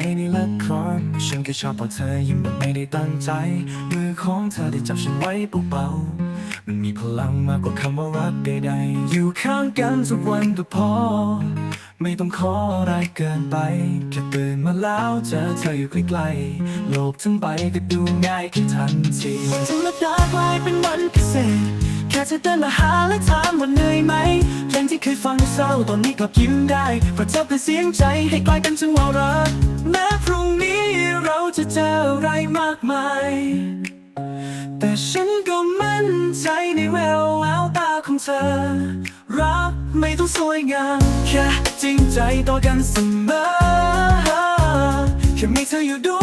รในละครฉันแค่ชอบพอเธอยิ้มแบบไม่ได้ตั้งใจ มือของเธอได้จับฉันไว้เบาๆมันมีพลังมากกว่าคำว่ารักใดๆ อยู่ข้างกันทุกวันก็พอ ไม่ต้องขออะไรเกินไป แค่ตื่นมาแล้วเจอเธออยู่ใกล้ๆโลกทั้งใบก็ดูง่ายขึ้นทันทีวันธรรมดากลายเป็นวันพิเศษ แค่เธอเดินมาหาและถามว่าเหนื่อยไหมเพลงที่เคยฟังเศร้าตอนนี้กลับยิ้มได้เพราะเธอเป็นเสียงใจให้กลายเป็นจังหวะรักแม้พรุ่งนี้เราจะเจออะไรมากมาย แต่ฉันก็มั่นใจในแววแววตาของเธอ รักไม่ต้องสวยงามแค่จริงใจต่อกันเสมอแค่มีเธออยู่ด้วย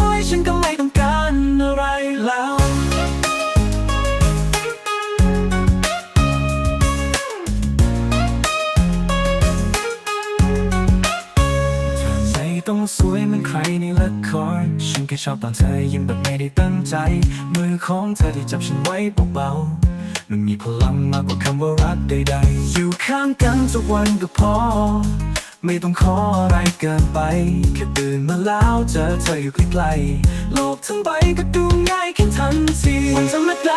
ต้องสวยเหมือนใครในละคร ฉันแค่ชอบตอนเธอยิ้มแบบไม่ได้ตั้งใจ มือของเธอที่จับฉันไว้เบาๆ มันมีพลังมากกว่าคำว่ารักใดๆ อยู่ข้างกันทุกวันก็พอ ไม่ต้องขออะไรเกินไป แค่ตื่นมาแล้วเจอเธออยู่ใกล้ๆ โลกทั้งใบก็ดูง่ายขึ้นทันทีวันธรรมดา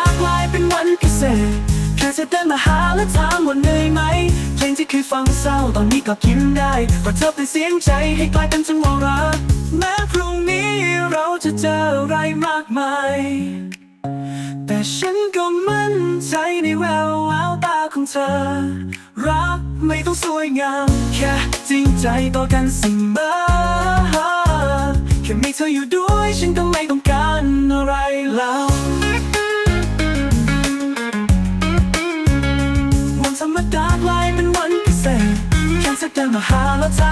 เดินมาหาและถามว่าเหนื่อยไหม เพลงที่เคยฟังเศร้าตอนนี้กลับยิ้มได้เพราะเธอเป็นเสียงใจให้กลายเป็นจังหวะรักแม้พรุ่งนี้เราจะเจออะไรมากมาย แต่ฉันก็มั่นใจในแววแววตาของเธอ รักไม่ต้องสวยงาม แค่จริงใจต่อกันเสมอแค่มีเธออยู่ด้วยฉันก็ไม่ต้องการ วัน